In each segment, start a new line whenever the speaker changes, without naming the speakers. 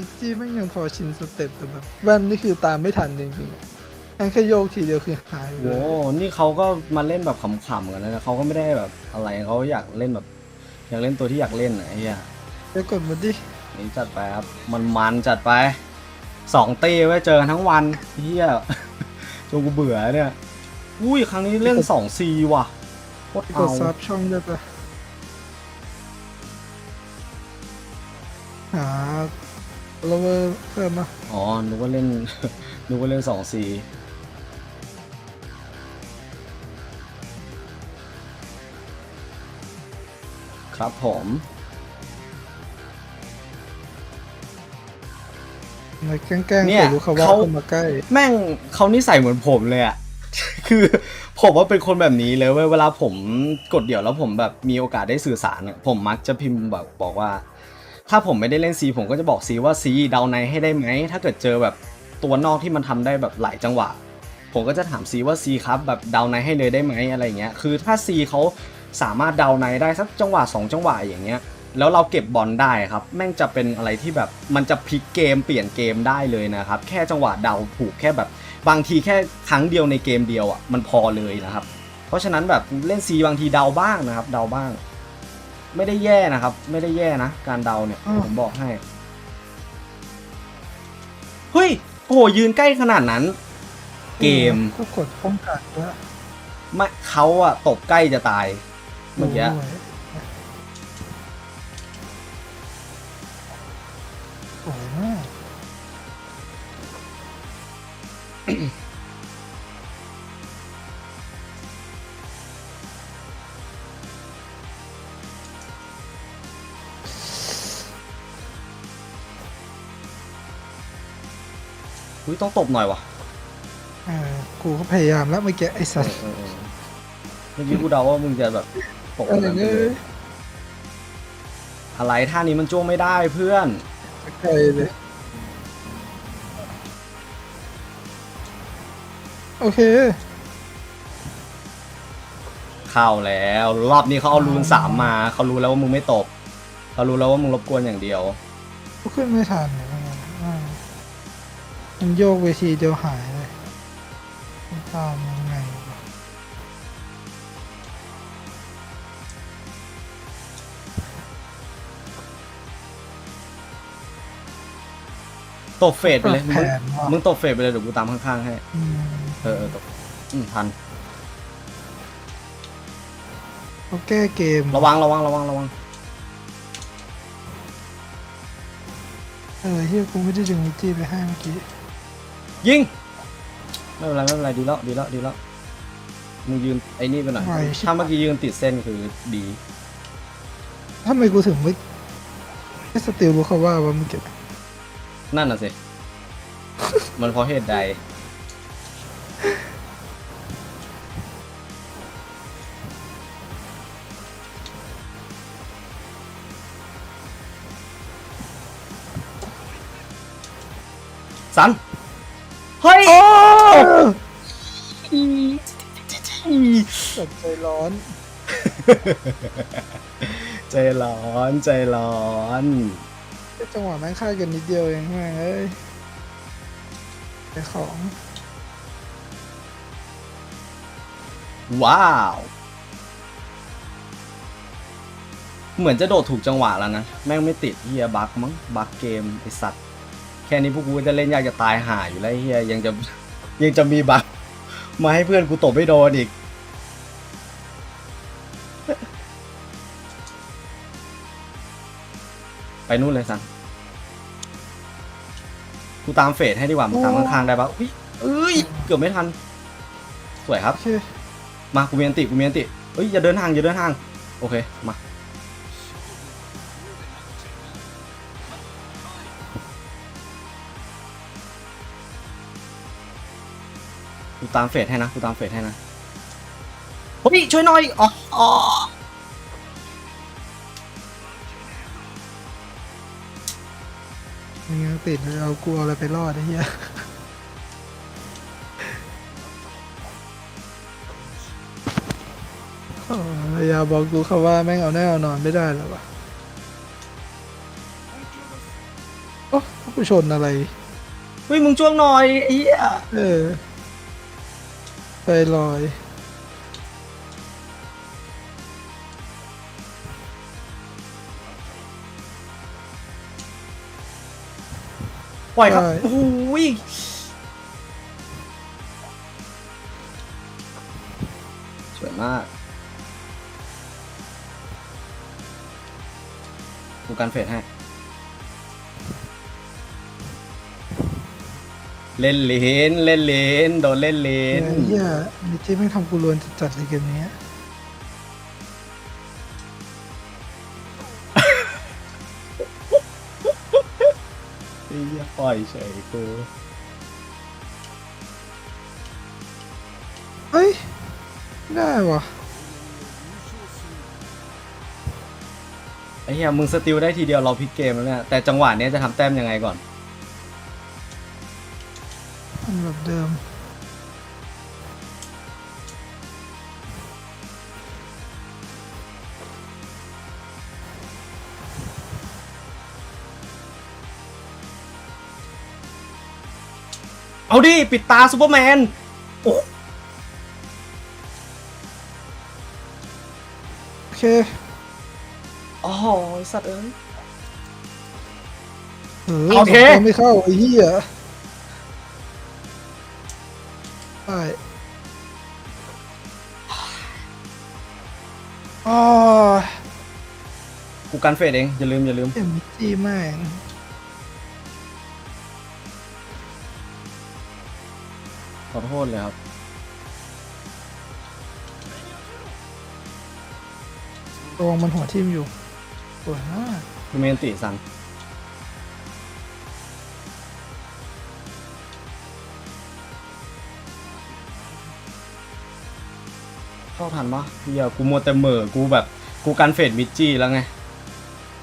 อิจี้ไม่งยังพอชินสเต็ปแต่แบบแว่นนี่คือตามไม่ทันจริงๆอะแค่แค่โยกทีเดียวคือหายไปเล
โว้
ย
นี่เขาก็มาเล่นแบบขำๆกันนะเขาก็ไม่ได้แบบอะไรเขาอยากเล่นแบบ อยากเล่นตัวที่อยากเล่นอะไอ้เหี้ย
เดี๋ยวกดมาดิ
นี่จัดไปครับ มันมันๆจัดไปสองตีไว้เจอกันทั้งวันเฮียจนกูเบื่อเนี่ย อุ้ยครั้งนี้เล่นสองซีว่ะโคตร
ก
เอา
ดซับช่องได้ปะหา โลเวอร์เพิ่มมา
อ๋อนึกว่าเล่น นึกว่าเล่นสองซีครับผม
ในแกล้งๆ
เนี่ย
ใส่รู้เขาว่า
เขา
เข้ามาใกล้
แม่งเขานิสัยเหมือนผมเลยอะ คือผมว่าเป็นคนแบบนี้เลยเว้ยเวลาผมกดเดี่ยวแล้วผมแบบมีโอกาสได้สื่อสารอะผมมักจะพิมพ์แบบบอกว่า ถ้าผมไม่ได้เล่นซีผมก็จะบอกซีว่าซีเดาในให้ได้ไหมถ้าเกิดเจอแบบตัวนอกที่มันทำได้แบบหลายจังหวะ ผมก็จะถามซีว่าซีครับแบบเดาในให้เลยได้ไหมอะไรเงี้ยคือถ้าซีเขาสามารถเดาในได้สักจังหวะสองจังหวะอย่างเงี้ยแล้วเราเก็บบอลได้ครับ แม่งจะเป็นอะไรที่แบบมันจะพลิกเกมเปลี่ยนเกมได้เลยนะครับ แค่จังหวะเดาถูกแค่แบบ บางทีแค่ครั้งเดียวในเกมเดียวอะมันพอเลยนะครับ เพราะฉะนั้นแบบเล่นซีบางทีเดาบ้างนะครับ เดาบ้าง ไม่ได้แย่นะครับ ไม่ได้แย่นะ การเดาเนี่ย
อ้าว
ผมบอกให้ เฮ้ย โอ้โห ยืนใกล้ขนาดนั้น เกม
ก็กดป้องกันแล้ว
ไม่เขาอะตบใกล้จะตาย เมื่อกี้
โยโอ้
อุ้ยต้องตบหน่อยวะ
อ่ากูก็พยายามแล้วเมื่อกี้ไอ้สัตว์
เออเออเมื่อกี้กูเดาว่ามึงจะแบบตก
อะไร
แบบ
เงี้
นี้เลยยอะไรท่านี้มันจ้วงไม่ได้เพื่อน
ไกลเลย โอเค
เข้าแล้ว รอบนี้เขาเอารูนสามมา เขารู้แล้วว่ามึงไม่ตบ เขารู้แล้วว่ามึงรบกวนอย่างเดียว
กูขึ้นไม่ทันเลยอ่า มันโยกเวทีเดียวหายเลยมันตามยังไงวะ
ตบเฟดไปเลย
แผ
มึง
นว่ะ
มึงตบเฟดไปเลยเดี๋ยวกูตามข้างๆให้
อืม
เออเออตบอืมทัน
เขาแก้เกม
ระวังระวังระวังระวัง
เออที่กูไม่ได้ดึงมิจี้ไปให้เมื่อกี้
ยิง ไม่เป็นไรไม่เป็นไรดีแล้วดีแล้วดีแล้วมึงยืนไอ้นี่ไปหน่อย
ไหวใช่ปะ
ถ้าเมื่อกี้ยืนติดเส้นคือดี
ทำไมกูถึงไม่ไม่สติลรู้เขาว่าว่าเมื่อกี้
นั่นน่ะสิ มันเพราะเหตุใด สัน เฮ้ย
สัตว์ใจร้อน
ใจร้อนใจร้อน
จังหวะแม่งฆ่ากันนิดเดียวเองแม่งเอ้ยไอ้ของ
ว้าว เหมือนจะโดดถูกจังหวะแล้วนะ แม่งไม่ติดเฮียบักมั้งบักเกมไอสัตว์แค่นี้พวกกูจะเล่นยากจะตายห่าอยู่แล้วเฮียยังจะยังจะมีบักมาให้เพื่อนกูตบไม่โดนอีกไปนู่นเลยสันกูตามเฟดให้ดีกว่ามึงตามข้างๆได้ปะอุ้ยเอ้ยเกือบไม่ทัน สวยครับ มากูมีอันติกูมีอันติเอ้ยอย่าเดินห่างอย่าเดินห่าง โอเค มา ตามเฟดให้นะกูตามเฟดให้นะเฮ้ยช่วยหน่อยอ๋ออ๋อ
มีเงินติดเลยเอากูเอาอะไรไปรอดไอ้เหี้ยโอ้ยอย่าบอกกูเขาว่าแม่งเอาแน่เอานอนไม่ได้แล้ววะโอ้กูกูชนอะไร
เฮ้ยมึงจ้วงหน่อยไอ้เหี้ย
เออ ไปลอย
ปล่อยครับ
ใช่
โอ้ยสวยมากกูการเฟดให้ เล่นเลนเล่นเลนโดนเล่นเล
ไอ้
น
เหี้ยมิจิไม่งทำกูรวนจัดๆเลยเกมนี้
ไอ้เหี้ยปล่อยเฉยกู
เฮ้ยได้วะ
ไอ้เหี้ยมึงสติลได้ทีเดียวเราพลิกเกมแล้วเนี่ยแต่จังหวะเนี้ยจะทำแต้มยังไงก่อน
เดิม
เอาดิ ปิดตาซูเปอร์แมน โอ้
โอเค
โอ้ยสัตว์เอ้ย
เออ
โอเค
สงตัวไม่เข้าไอ้เหี้ย อ๋อ
กูกันเฟดเอง อย่าลืม อย่าลืม
เอ็มจีแม่ง
ขอโทษเลยครับ
ระวังมันหัวทิ่มอยู่สวยมาก
กูเมนติสัน เข้าทันปะเฮียกูมัวแต่เหม่อกูแบบกูกันเฟดมิดจี้แล้วไง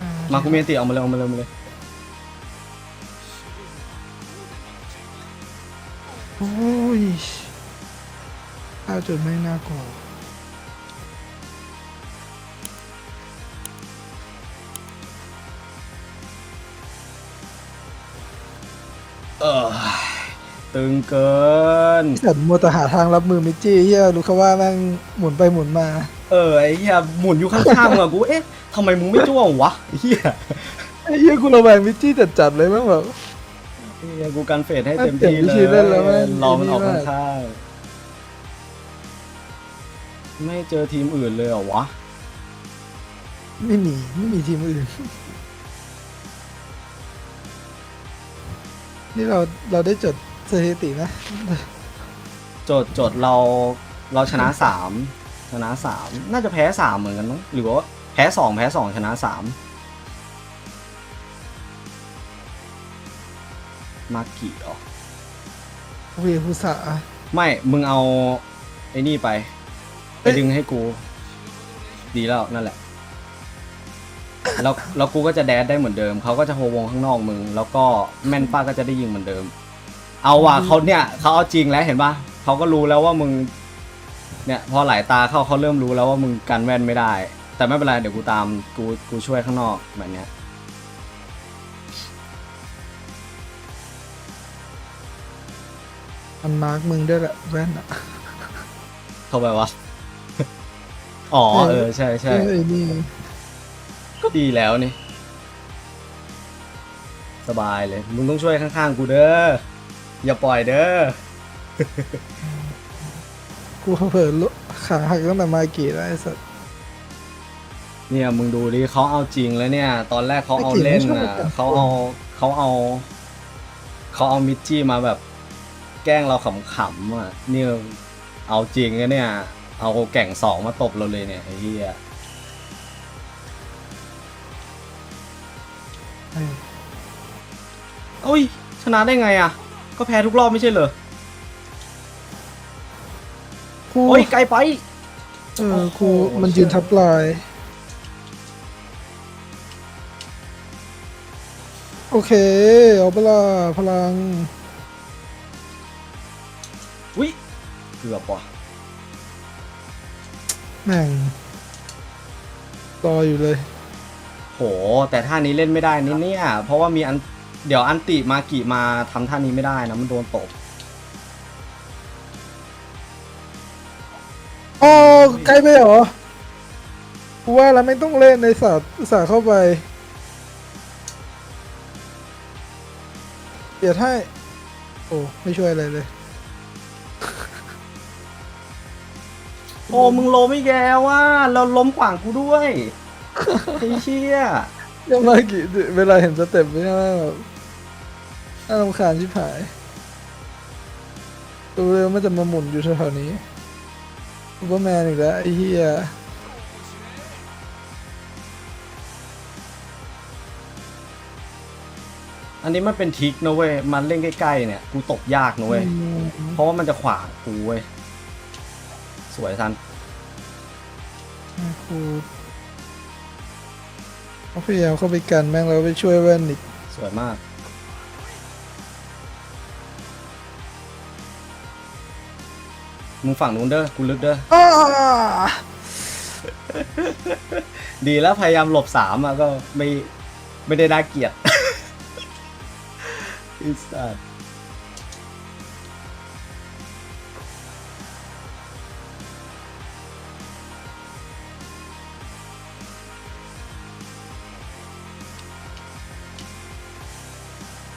อ่
มากูเมนติเอามาเลยเอามาเลยเอามาเลย
โอ้ยข้าวจุดไม่งน่ากลัว
เออ ตึงเกิน
ฉันมัวแต่หาทางรับมือมิจจี้เฮียรู้เขาว่าแม่งหมุนไปหมุนมา
เออไอ้เหี้ยหมุนอยู่ข้างๆมึงอะกู เอ๊ะทำไมมึงไม่จ้วงวะไอ้เหี้ย
ไอ้เฮียกูระแวงมิจจี้จัดๆเลยแม่งแบบ
ไอ้เหี้ยกูกันเฟดให้เต็มที่
เปลี่ยนวิ
เล
ธี
ย
เล่นแล้วแม่ง
รอมันออก
ดีมาก
ข้างๆไม่เจอทีมอื่นเลยเหรอวะ
ไม่มีไม่มีทีมอื่น นี่เราเราได้จด สถิตินะ
โจทย์โจทย์เราเราชนะสามชนะสามน่าจะแพ้สามเหมือนกันมั้งหรือว่าแพ้สองแพ้สองชนะสามมากี่อ๋อ
เวียคุสา
ไม่ มึงเอาไอ้นี่ไป ไปดึงให้กู ดีแล้วนั่นแหละ แล้วแล้วกูก็จะแดดได้เหมือนเดิม เขาก็จะโฮวงข้างนอกมึง แล้วก็แม่นป้าก็จะได้ยิงเหมือนเดิม เอาว่ะเขาเนี่ยเขาเอาจริงแล้วเห็นปะเขาก็รู้แล้วว่ามึง เนี่ย พอหลายตาเข้าเขาเริ่มรู้แล้วว่ามึงกันแว่นไม่ได้ แต่ไม่เป็นไรเดี๋ยวกูตามกูกูช่วยข้างนอกแบบเนี้ย
มันมาร์กมึงด้วยแหละแว่นอะ
เข้าไปวะอ๋อเออใช่ใช่
ไอ้นี่
ก็ดีแล้วนี่ สบายเลย มึงต้องช่วยข้างๆกูเด้อ อย่าปล่อยเด้อ
กูเผลอลุขาหักตั้งแต่มากี่แล้วไอ้สัส
เนี่ยมึงดูดิเขาเอาจริงแล้วเนี่ย ตอนแรกเขาเอาเล่น
ไม่
อะ
เกี่ยวไม่ชอบ
เขาเอาเขาเอาเขาเอามิจจี้มาแบบ แกล้งเราขำๆอะเนี่ยเอาจริงนะเนี่ย เอาแก่งสองมาตบเราเลยเนี่ยไอ้เหี้ย
เออ
เอ้ยชนะได้ไงอะ ก็แพ้ทุกรอบไม่ใช่เหรอ
กู
โอ้ยไกลไป
เออกู
โอ้โห
มันยืนทับลาย โอเค เอาเปะลาพลัง
อุ้ยเกือบว่ะ
แม่งรออยู่เลย
โห แต่ท่านี้เล่นไม่ได้นี่เนี่ย เพราะว่ามีอัน เดี๋ยวอันติมากิมาทำท่านี้ไม่ได้นะ มันโดนตบ
โอ้ใกล้ไปเหรอกูว่าแล้วไม่ต้องเล่นในศาสตร์ศาสตร์เข้าไป เดี๋ยวให้ โอ้ไม่ช่วยอะไรเลย
โอ้มึงล้มอีกแล้วว่าเราล้มขวางกูด้วยไอ้เชี่ย
ยังมากี่เวลาเห็นสเต็ปนี่น่าแบบ น่ารำคาญชิบหายดูเลยว่ามันจะมาหมุนอยู่แถวๆนี้ซูเปอร์แมนอีกแล้วไอ้เหี้ย
อันนี้มันเป็นทริกนะเว้ย มันเล่นใกล้ๆเนี่ย กูตบยากนะเว้ย
อืม
เพราะว่ามันจะขวางกูเว้ย สวยทัน
กูเขาพยายามเข้าไปกันแม่งแล้วไปช่วยแว่นอีก
สวยมาก มึงฝั่งนู้นเด้อกูลึกเด้อ
อ้า
ดีแล้วพยายามหลบสามอะก็ไม่ไม่ได้น่าเกลียดอิสัตว์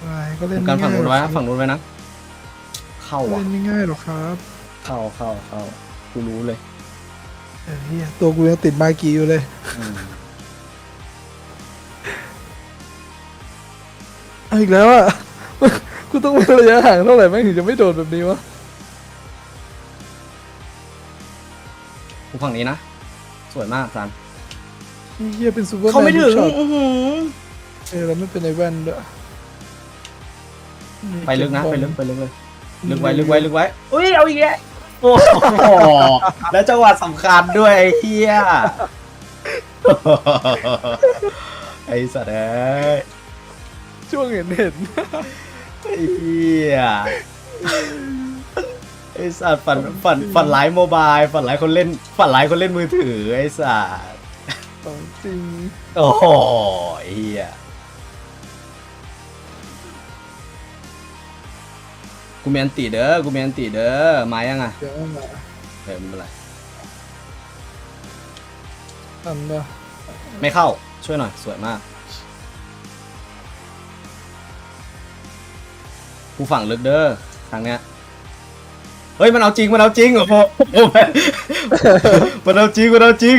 อะไรก็เล่น
การฝั่งนู้นไว้
หร
นะ
อก
ฝั่งนู้นไว้นะ เข้า
ครับ
ว่ะ
เล่นไม่ง่ายหรอกครับ
เข้าเข้าเข้ากูรู้เลย
เอ้ยเหี้ยตัวกูยังติดมากีอยู่เลย
อืม
เอาอีกแล้วอะ กูต้องมีระยะห่างเท่าไหร่แม่งถึงจะไม่โดนแบบนี้วะ
กูฝั่งนี้นะ สวยมากซัน
ไอ้เฮียเป็นซูเปอร์แมน
เขาไม่ถึง
ทุกช็อต
อื้อหือ
เออแล้วไม่เป็นไอแว่นด้วย
ไปลึกนะ ไปลึกไปลึกเลย ลึกไว้
อืม
ลึกไว้ลึกไว้ อุ้ยเอาอีกแล้ว โอ้โหแล้วจังหวะสำคัญด้วยไอ้เฮียไอ้สัตว์เอ้ย
ช่วงเห็นเห็น
ไอ้เฮียไอ้สัตว์ฝันฝันฝันร้ายโมบายฝันร้ายคนเล่นฝันร้ายคนเล่นมือถือไอ้สัตว์
ของจริง
โอ้โหไอ้เฮีย กูมีอันติเด้อกูมีอันติเด้อมายังอะ
เดี๋ยวมา
เฮ้ยไม่เป็นไร
ทำปะ
ไม่เข้าช่วยหน่อยสวยมากกูฝั่งลึกเด้อทางเนี้ยเฮ้ยมันเอาจริงมันเอาจริงเหรอโอ้โหมันเอาจริงมันเอาจริง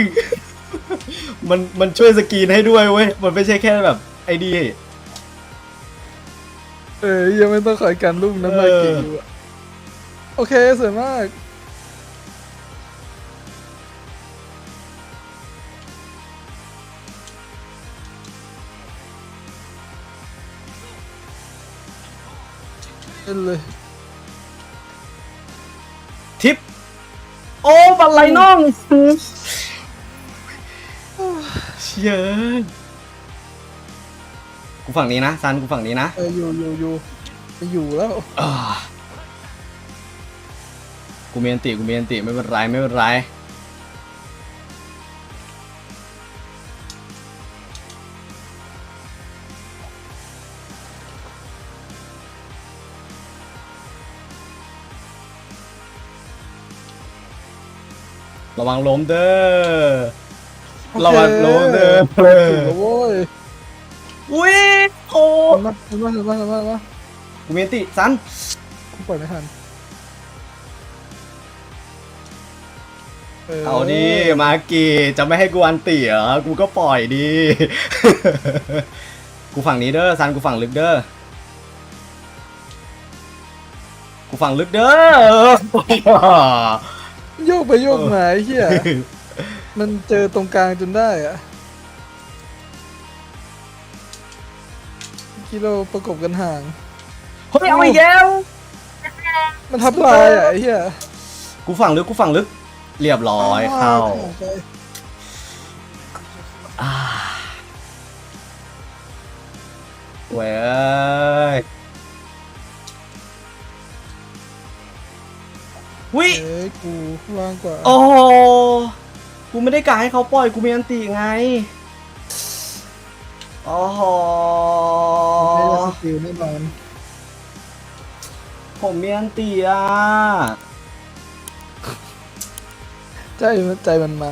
มันมันช่วยสกรีนให้ด้วยเว้ยมันไม่ใช่แค่แบบไอ้ดี
เออยังไม่ต้องคอยกันลูกน้ำมากี
เออ
อยู่อะโอเคสวยมาก เล่นเลย
ทิป โอ้บันไลน่องเชี่ย กูฝั่งนี้นะซันกูฝั่งนี้นะ
เอออยู่อยู่อยู่ไปอยู่แล้ว
อ่ากูมีอันติกูมีอันติไม่เป็นไรไม่เป็นไรระวังล้มเด้อระวังล้มเด้อ
ถูกแล้วโว้ย
อุ้ยโอ้
มามามามามามา
กูมีอันติซัน
กูปล่อยไม่ทัน
เอาดิมากีจะไม่ให้กูอันติเหรอกูก็ปล่อยดิ กูฝั่งนี้เด้อซันกูฝั่งลึกเด้อกูฝั่งลึกเด้อ
โยกไปโยกมาไอ้เหี้ยมันเจอตรงกลางจนได้อะ กิโลประกบกันห่าง
เฮ้ยเอาอีกแล้ว
มันทับลายอะไอ้เหี้ย
กูฝั่งลึกกูฝั่งลึก เรียบร้อยเข้า
ไป
อ่าเว้ยวิ
เอ้ยกูว่างกว่า
โอ้โหกูไม่ได้กะให้เขาปล่อยกูมีอันติไง โอ้โห
ไม่ได้ส ฟิวแน่นอน
ผมมีอันตีอะ
ใจมันใจมันมา